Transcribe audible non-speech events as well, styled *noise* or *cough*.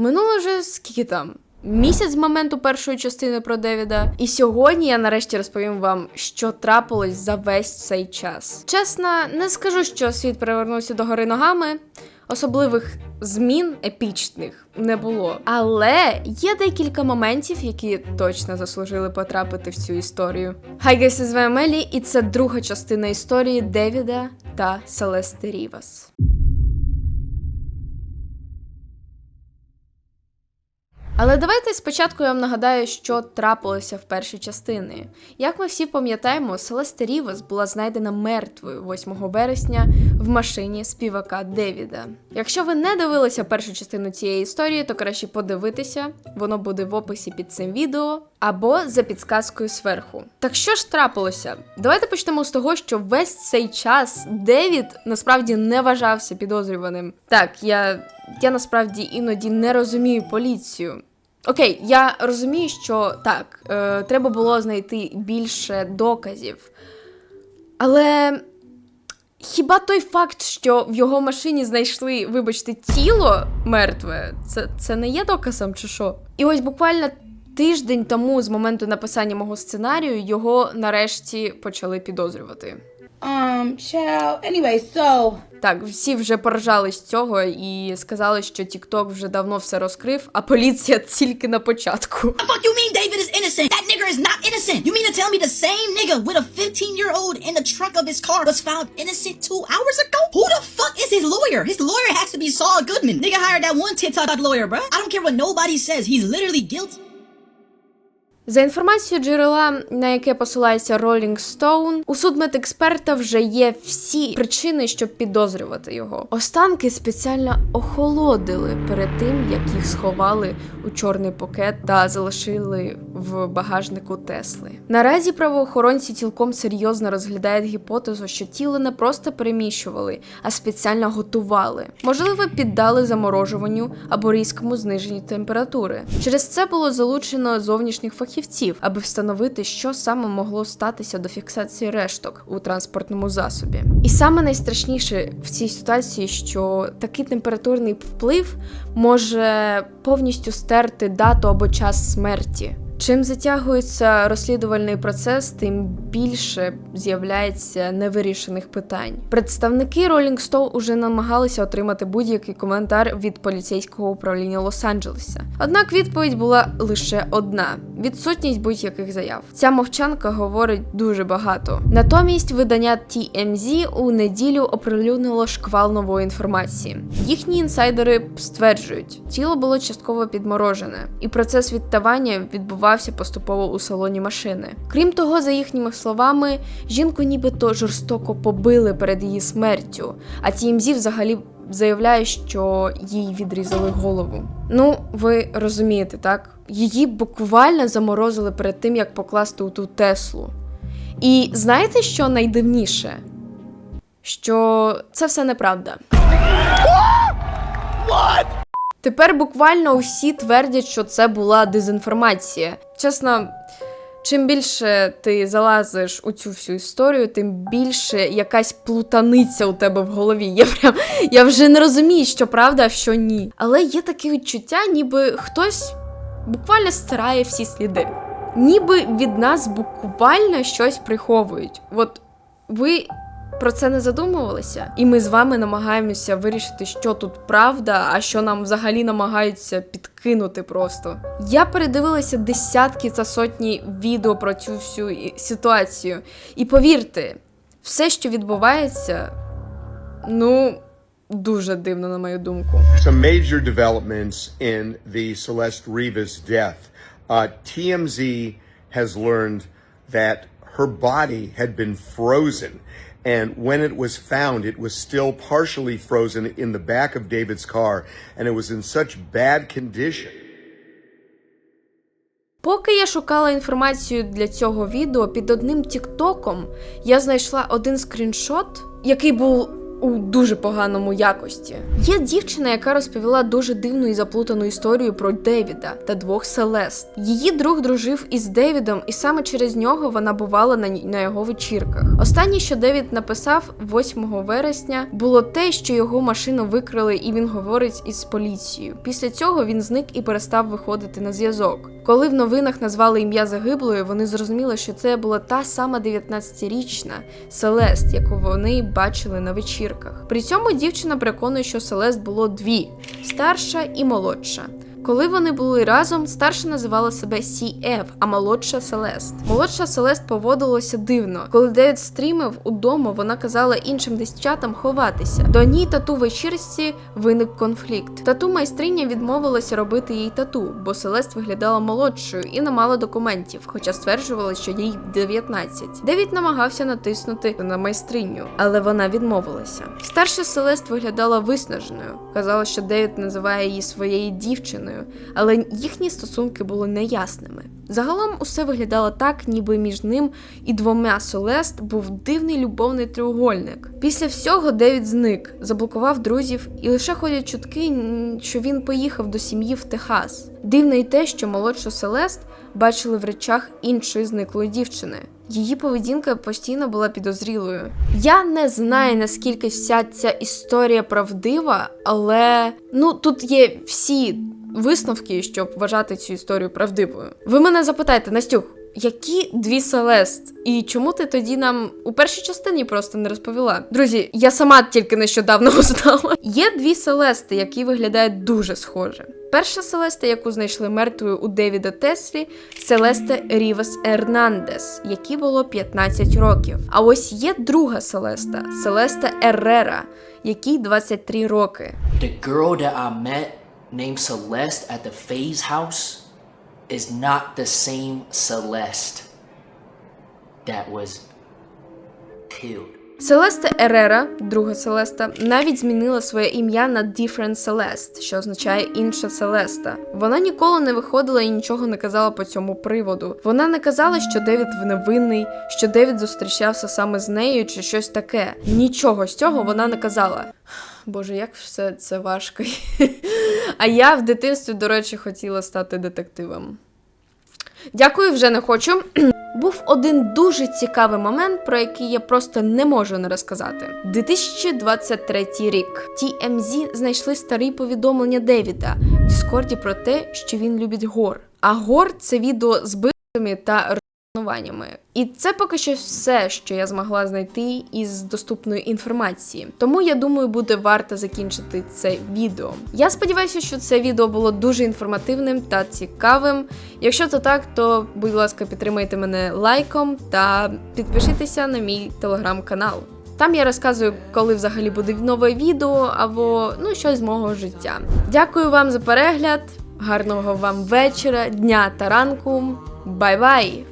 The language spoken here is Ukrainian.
Минуло вже скільки там? Місяць з моменту першої частини про Девіда. І сьогодні я нарешті розповім вам, що трапилось за весь цей час. Чесно, не скажу, що світ перевернувся до гори ногами. Особливих змін епічних не було. Але є декілька моментів, які точно заслужили потрапити в цю історію. Хай гайси, з вами і це друга частина історії Девіда та Селести Рівас. Але давайте спочатку я вам нагадаю, що трапилося в першій частині. Як ми всі пам'ятаємо, Селеста Рівас була знайдена мертвою 8 вересня в машині співака Девіда. Якщо ви не дивилися першу частину цієї історії, то краще подивитися, воно буде в описі під цим відео або за підсказкою зверху. Так що ж трапилося? Давайте почнемо з того, що весь цей час Девід насправді не вважався підозрюваним. Так, я, я насправді іноді не розумію поліцію. Окей, я розумію, що так, е, треба було знайти більше доказів. Але хіба той факт, що в його машині знайшли, вибачте, тіло мертве, це, це не є доказом чи що? І ось буквально тиждень тому, з моменту написання мого сценарію, його нарешті почали підозрювати. Um, child. Anyway, so Так, всі вже поржали з цього і сказали, що TikTok вже давно все розкрив, а поліція тільки на початку. The fuck you mean David is innocent? That nigga is not innocent. You mean to tell me the same nigga with a 15 year old in the trunk of his car was found innocent two hours ago? Who the fuck is his lawyer? His lawyer has to be Saul Goodman. Nigga hired that one TikTok lawyer, bruh. I don't care what nobody says. He's literally guilty. За інформацією джерела, на яке посилається Rolling Stone, у судмедексперта вже є всі причини, щоб підозрювати його. Останки спеціально охолодили перед тим, як їх сховали у чорний пакет та залишили в багажнику Тесли. Наразі правоохоронці цілком серйозно розглядають гіпотезу, що тіло не просто переміщували, а спеціально готували. Можливо, піддали заморожуванню або різкому зниженню температури. Через це було залучено зовнішніх фахівців, аби встановити, що саме могло статися до фіксації решток у транспортному засобі. І саме найстрашніше в цій ситуації, що такий температурний вплив може повністю стерти дату або час смерті. Чим затягується розслідувальний процес, тим більше з'являється невирішених питань. Представники Rolling Stone уже намагалися отримати будь-який коментар від поліцейського управління Лос-Анджелеса. Однак відповідь була лише одна: відсутність будь-яких заяв. Ця мовчанка говорить дуже багато. Натомість видання TMZ у неділю оприлюднило шквал нової інформації. Їхні інсайдери стверджують, тіло було частково підморожене, і процес відтавання відбувався поступово у салоні машини. Крім того, за їхніми словами, жінку нібито жорстоко побили перед її смертю, а TMZ взагалі заявляє, що їй відрізали голову. Ну, ви розумієте, так? Її буквально заморозили перед тим, як покласти у ту Теслу. І знаєте, що найдивніше? Що це все неправда. Тепер буквально усі твердять, що це була дезінформація. Чесно, чим більше ти залазиш у цю всю історію, тим більше якась плутаниця у тебе в голові. Я прям я вже не розумію, що правда, а що ні. Але є таке відчуття, ніби хтось буквально стирає всі сліди. Ніби від нас буквально щось приховують. От ви про це не задумувалися? І ми з вами намагаємося вирішити, що тут правда, а що нам взагалі намагаються підкинути просто. Я передивилася десятки та сотні відео про цю всю ситуацію. І повірте, все, що відбувається, ну, дуже дивно, на мою думку. some major developments in the Celeste Rivas death. Uh, TMZ has learned that her body had been frozen. And when it was found, it was still partially frozen in the back of David's car. And it was in such bad condition. Поки я шукала інформацію для цього відео, під одним тіктоком я знайшла один скріншот, який був у дуже поганому якості. Є дівчина, яка розповіла дуже дивну і заплутану історію про Девіда та двох Селест. Її друг дружив із Девідом, і саме через нього вона бувала на, на його вечірках. Останнє, що Девід написав 8 вересня, було те, що його машину викрили, і він говорить із поліцією. Після цього він зник і перестав виходити на зв'язок. Коли в новинах назвали ім'я загиблої, вони зрозуміли, що це була та сама 19-річна Селест, яку вони бачили на вечірках. При цьому дівчина переконує, що Селест було дві старша і молодша. Коли вони були разом, старша називала себе CF, а молодша Селест. Молодша Селест поводилася дивно. Коли Девід стрімив удома, вона казала іншим десятчатам ховатися. До одній тату вечірці виник конфлікт. Тату майстриня відмовилася робити їй тату, бо Селест виглядала молодшою і не мала документів, хоча стверджувала, що їй 19. Девід намагався натиснути на майстриню, але вона відмовилася. Старша Селест виглядала виснаженою. Казала, що Девід називає її своєю дівчиною, але їхні стосунки були неясними. Загалом усе виглядало так, ніби між ним і двома Селест був дивний любовний треугольник. Після всього Девід зник, заблокував друзів, і лише ходять чутки, що він поїхав до сім'ї в Техас. Дивно й те, що молодшу Селест бачили в речах іншої зниклої дівчини. Її поведінка постійно була підозрілою. Я не знаю наскільки вся ця історія правдива, але ну тут є всі висновки, щоб вважати цю історію правдивою. Ви мене запитаєте, Настюх, які дві Селест? І чому ти тоді нам у першій частині просто не розповіла? Друзі, я сама тільки нещодавно *laughs* узнала. Є дві Селести, які виглядають дуже схоже. Перша Селеста, яку знайшли мертвою у Девіда Теслі, Селеста Рівес Ернандес, якій було 15 років. А ось є друга Селеста, Селеста Еррера, якій 23 роки. The girl that I met named Celeste at the Phase House is not the same Celeste that was killed. Селеста Ерера, друга Селеста, навіть змінила своє ім'я на Different Celeste, що означає інша Селеста. Вона ніколи не виходила і нічого не казала по цьому приводу. Вона не казала, що Девід невинний, що Девід зустрічався саме з нею чи щось таке. Нічого з цього вона не казала. Боже, як все це важко. А я в дитинстві, до речі, хотіла стати детективом. Дякую, вже не хочу. *clears throat* Був один дуже цікавий момент, про який я просто не можу не розказати. 2023 рік TMZ знайшли старі повідомлення Девіда в Діскорді про те, що він любить гор. А гор це відео з битвами та розчаруваннями. І це поки що все, що я змогла знайти із доступної інформації. Тому я думаю, буде варто закінчити це відео. Я сподіваюся, що це відео було дуже інформативним та цікавим. Якщо це так, то будь ласка, підтримайте мене лайком та підпишіться на мій телеграм-канал. Там я розказую, коли взагалі буде нове відео або ну щось з мого життя. Дякую вам за перегляд. Гарного вам вечора, дня та ранку. Bye bye.